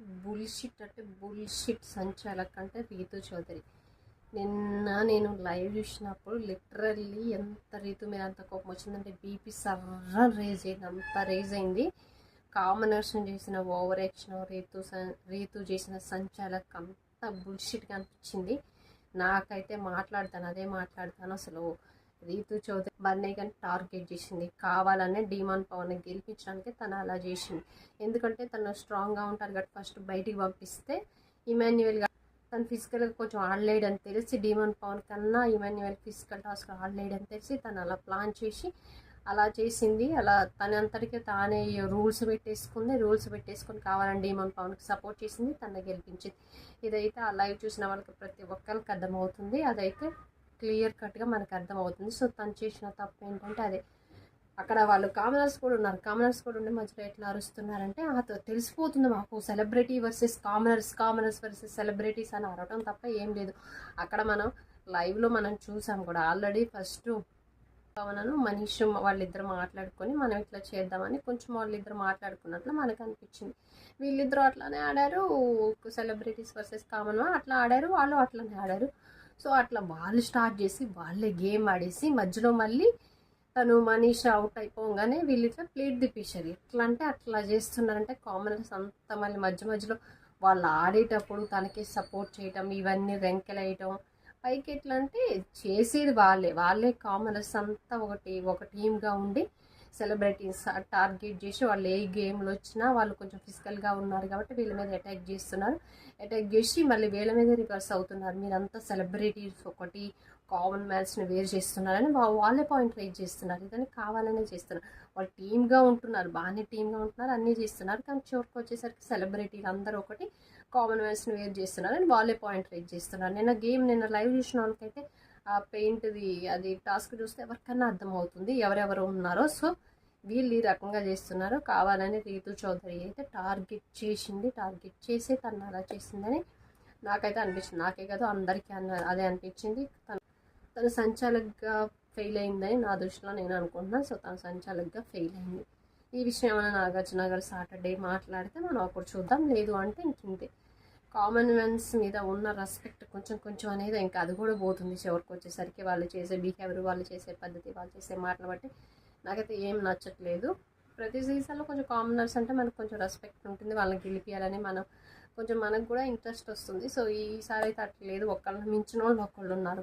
Bullshit అంటే bullshit సంచాలక్ అంటే రీతు చౌదరి. నిన్న నేను లైవ్ చూసినప్పుడు లిటరల్లీ ఎంత రీతు మీద అంత కోపం వచ్చిందంటే బీపీ సర్ర రేజ్ అయింది అంత రేజ్ అయింది. కామనర్స్ని చేసిన ఓవర్ యాక్షన్ రీతు రీతు చేసిన సంచాలక్ అంత బుల్షిట్గా అనిపించింది. నాకైతే మాట్లాడతాను అదే మాట్లాడతాను అసలు. రీతు చౌదరి బర్నే కానీ టార్గెట్ చేసింది. కావాలనే డీమాన్ పవన్ గెలిపించడానికి తను అలా చేసింది. ఎందుకంటే తను స్ట్రాంగ్గా ఉంటారు కాబట్టి ఫస్ట్ బయటికి పంపిస్తే ఇమాన్యువల్గా తను ఫిజికల్గా కొంచెం ఆడలేడని తెలిసి డీమాన్ పవన్ కన్నా ఇమాన్యువల్ ఫిజికల్ టాస్క్ ఆడలేడని తెలిసి తను అలా ప్లాన్ చేసి అలా చేసింది. అలా తన అంతటికే తానే రూల్స్ పెట్టేసుకుంది. రూల్స్ పెట్టేసుకొని కావాలని డీమాన్ పవన్కి సపోర్ట్ చేసింది. తన గెలిపించింది. ఇదైతే ఆ లైవ్ చూసిన వాళ్ళకి ప్రతి ఒక్కరికి అర్థమవుతుంది. అదైతే క్లియర్ కట్గా మనకు అర్థమవుతుంది. సో తను చేసిన తప్పు ఏంటంటే అదే. అక్కడ వాళ్ళు కామనర్స్ కూడా ఉన్నారు. కామనర్స్ కూడా ఉండి మధ్యలో ఎట్లా అరుస్తున్నారంటే ఆ తెలిసిపోతుంది మాకు. Celebrity versus commoners commoners versus celebrities అని అరవటం తప్ప ఏం లేదు. అక్కడ మనం లైవ్లో మనం చూసాం కూడా. ఆల్రెడీ ఫస్ట్ పవనను మనీష్ వాళ్ళిద్దరు మాట్లాడుకొని మనం ఇట్లా చేద్దామని కొంచెం వాళ్ళిద్దరు మాట్లాడుకున్నట్లు మనకు అనిపించింది. వీళ్ళిద్దరూ అట్లానే ఆడారు. సెలబ్రిటీస్ వర్సెస్ కామన్ అట్లా ఆడారు. వాళ్ళు అట్లనే ఆడారు. సో అట్లా వాళ్ళు స్టార్ట్ చేసి వాళ్ళే గేమ్ ఆడేసి మధ్యలో మళ్ళీ తను మనీష్ అవుట్ అయిపోగానే వీళ్ళిట్లా ప్లేట్ తిప్పేశారు ఎట్లా అంటే అట్లా చేస్తున్నారంటే కామనర్స్ అంతా మళ్ళీ మధ్య మధ్యలో వాళ్ళు ఆడేటప్పుడు తనకి సపోర్ట్ చేయటం ఇవన్నీ వెంకలేయటం పైకి ఎట్లా అంటే చేసేది వాళ్ళే. వాళ్ళే కామనర్స్ అంతా ఒకటి ఒక టీమ్గా ఉండి సెలబ్రిటీస్ టార్గెట్ చేసి వాళ్ళు ఏ గేమ్లో వచ్చినా వాళ్ళు కొంచెం ఫిజికల్గా ఉన్నారు కాబట్టి వీళ్ళ మీద అటాక్ చేస్తున్నారు. అటాక్ చేసి మళ్ళీ వీళ్ళ మీద రివర్స్ అవుతున్నారు. మీరంతా సెలబ్రిటీస్ ఒకటి కామన్ మ్యాన్స్ని వేరు చేస్తున్నారని వా- వాళ్ళే పాయింట్ రైజ్ చేస్తున్నారు. ఇదని కావాలనే చేస్తున్నారు. వాళ్ళు టీమ్గా ఉంటున్నారు. బాగానే టీమ్గా ఉంటున్నారు. అన్నీ చేస్తున్నారు. కానీ చివరికి వచ్చేసరికి సెలబ్రిటీలు అందరూ ఒకటి కామన్ మ్యాన్స్ని వేరు చేస్తున్నారని వాళ్ళే పాయింట్ రైజ్ చేస్తున్నారు. నిన్న గేమ్ నిన్న లైవ్ చూసిన వాళ్ళకైతే పెయింట్ది అది టాస్క్ చూస్తే ఎవరికన్నా అర్థమవుతుంది ఎవరెవరు ఉన్నారో. సో వీళ్ళు ఈ రకంగా చేస్తున్నారు. కావాలని రీతు చౌదరి అయితే టార్గెట్ చేసింది టార్గెట్ చేసి తను అలా చేసిందని నాకైతే అనిపించింది. నాకే కాదు అందరికీ అన్న అదే అనిపించింది. తను తను సంచాలకగా ఫెయిల్ అయిందని నా దృష్టిలో నేను అనుకుంటున్నాను సో తను సంచాలకగా ఫెయిల్ అయింది. ఈ విషయం ఏమైనా నాగార్జున గారు సాటర్డే మాట్లాడితే మనం అప్పుడు చూద్దాం. లేదు అంటే ఇంకింతే కామన్ మెన్స్ మీద ఉన్న రెస్పెక్ట్ కొంచెం కొంచెం అనేది ఇంకా అది కూడా పోతుంది చివరికి వచ్చేసరికి వాళ్ళు చేసే బిహేవియర్ వాళ్ళు చేసే పద్ధతి వాళ్ళు చేసే మాటలు బట్టి. నాకైతే ఏం నచ్చట్లేదు. ప్రతి సీజన్లో కొంచెం కామనర్స్ అంటే మనకు కొంచెం రెస్పెక్ట్ ఉంటుంది. వాళ్ళని గెలిపియాలని మనం కొంచెం మనకు కూడా ఇంట్రెస్ట్ వస్తుంది. సో ఈసారి అయితే అట్లా లేదు. ఒకళ్ళని మించిన వాళ్ళు ఒకళ్ళు ఉన్నారు.